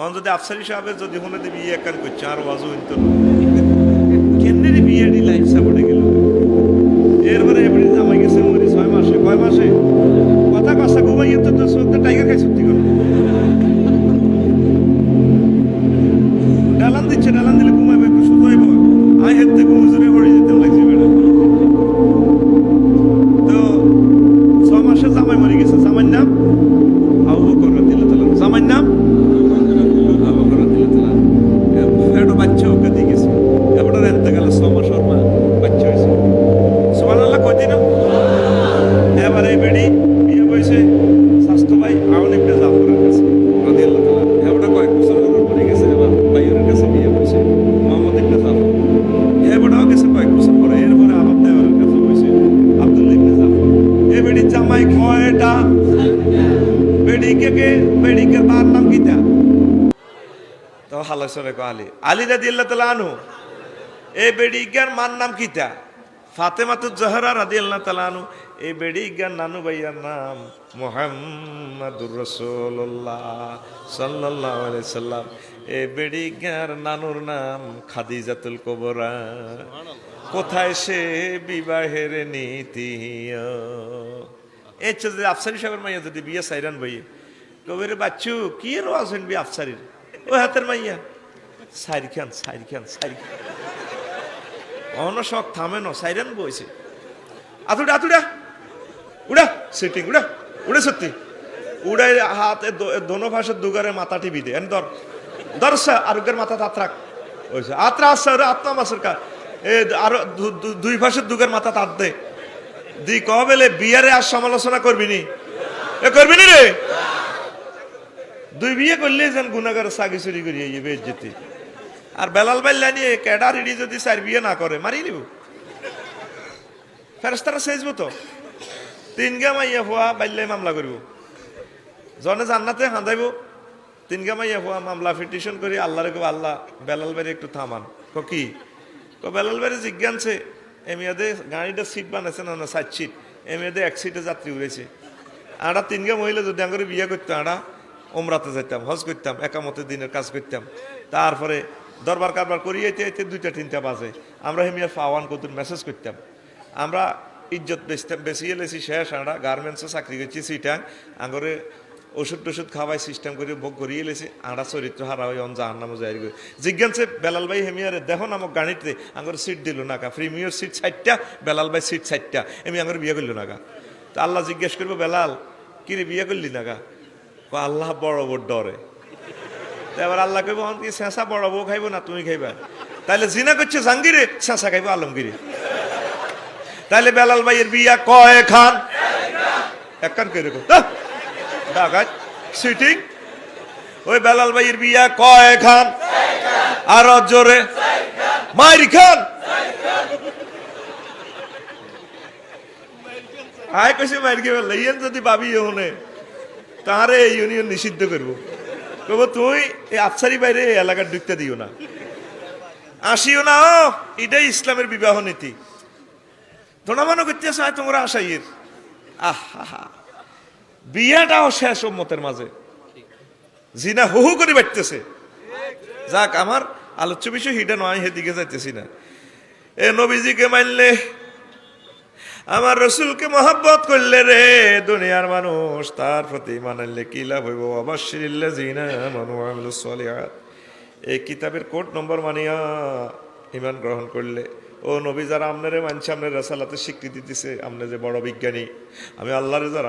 তখন যদি আফসারি সাহেবের যদি হনে দিবি একার করছে, আর ওয়াজু হইতো কেন্দ্রের বিয়ে ডি লাইফ সাপোর্টে গেল। এরপরে এবারে জামাই গেছে মরি ছয় মাসে, কয় মাসে? কথা কথা ঘুমাই তো তো সত্য টাইগার খাই সত্যি করে। ডালান দিচ্ছে, ডালান এ বেড়ি জামাই কয়টা বেড়িকে কে বেড়িকে তার নাম কিতা তো হালাসরে কো আলী। আলী রাদিয়াল্লাহু তাআলা আনহু। এই বেড়িগার মার নাম কিতা ফাতেমাতুজ জহরা রাদিয়াল্লাহু তাআলা আনহু। এই বেড়িগার নানু ভাইয়ার নাম মুহাম্মাদুর রাসূলুল্লাহ সাল্লাল্লাহু আলাইহি সাল্লাম। এই বেড়িগার নানুর নাম খাদিজাতুল কুবরা। কোথায় সে বিবাহের নীতি? এই যদি আফসারি সাহেবের মাইয়া যদি বিয়ে সাইরান বইয়ে কবির বাচ্চু, কি রো আছেন বি আফসারির? ও হাতের মাইয়া। সাইর খান সাইর খান সাইর খান অন থামে ন, সাইরান বইছে। আতুডা আতুডা। উড়া সিটিং উড়া। উড়ে সত্যি। উড়াই হাতে দোনো ভাষার দুগারে মাথা টিভি দে। ধর। ধর আরোগ্যের মাথা হাত রাখ ওইসে আত্রা আসছে আত্মা মাসের কা এ, আরও দুই ভাষার দুগের মাথা তাত দে। দি কবেলে বিয়ারে আর সমালোচনা করবি নি এ করবি নি রে? দুই বিয়ে করলে যেন গুনাগার সাগি চুরি করি, এই বেজ্জতি। আর বেলাল বাইল্লা নিয়ে ক্যাডার ইডি যদি চার বিয়ে না করে মারি নিব? ফেরস্তারা সেজবো তো তিন গা মাইয়া হওয়া বাইল্লাই মামলা করব। জনে জান্নাতে হাঁদাইব। তিন গা মাইয়া হওয়া মামলা পিটিশন করি, আল্লাহরে কব আল্লাহ বেলাল বাড়ি একটু থামান। ক ক? বেলাল বাড়ি জিজ্ঞানছে এমিয়াদে গাড়িটা সিট বানাইছে না না সাত সিট এমিয়াদে এক সিটে যাত্রী উড়েছে। আড়া তিন গা মহিলা যদি আঙ্গুরে বিয়ে করতো, আড়া ওমরাতে যেতাম হজ করতাম একামতে দিনের কাজ করতাম। তারপরে দরবার কারবার করিয়ে এতে এতে দুইটা, তিনটা বাজে। আমরা হেমিয়া ফাওয়ান কতুন মেসেজ করতাম। আমরা ইজ্জত বেচতাম বেশি এলেছি শেষ আমরা গার্মেন্টসে চাকরি করছি সিটাং আঙ্গরে ওষুধ টষুধ খাওয়াই সিস্টেম করে, ভোগ করিয়ে এলেছি আমরা চরিত্র হারা হয়ে অন জাহার নামে যাই করি জিজ্ঞানছে বেলাল ভাই হেমিয়ারে দেখো নামক গাড়িতে আঙ্গর সিট দিল না কা প্রিমিয়র সিট ষাটটা বেলাল ভাই সিট ষাটটা এমি আঙ্গর বিয়ে করল না কা। তো আল্লাহ জিজ্ঞেস করব, বেলাল, কিরে বিয়ে করলি না কা? ক, আল্লাহ বড় বড় ডরে। এবার আল্লাহ কইব, অন কি শেষা বড় বউ খাইব না তুমি খাইবা? তাইলে জিনা করছে জাঙ্গিরে শেষা খাইব আলমগিরে। তাইলে বেলাল ভাইয়ের বিয়া কয় খান? এক কান করে ডাকাত সিটিং ওই বেলাল ভাইয়ের বিয়া কয় খান? আর জোরে, মাইরি খান। আয় কইছে, মাইর কে লইয়েন যদি ভাবি ওনে তাহারে এই ইউনিয়ন নিষিদ্ধ করব। কব তুই এই আফসারি বাইরে এই এলাকার ঢুকতে দিও না। আসিও না এটাই ইসলামের বিবাহ নীতি। তোমরা মনে করতেছ তোমরা আশাইয়ের আহা বিয়াটাও শেষ মতের মাঝে। জিনা হু হু করে বাড়তেছে যাক, আমার আলোচ্য বিষয় হিটা নয় হেদিকে যাইতেছি না। এ নবীজিকে মানলে আমার রসুলকে মহাব্বত করলে রে দুনিয়ার মানুষ, তার প্রতি মানাইলে কি লাভ হইব? অবশ্যই জিনা মানু এই কিতাবের কোড নম্বর মানিয়া ইমান গ্রহণ করলে, ও নবী যারা আপনারে মানছে আপনার রাসালাতে স্বীকৃতি দিছে আপনি যে বড় বিজ্ঞানী, আমি আল্লাহরে যারা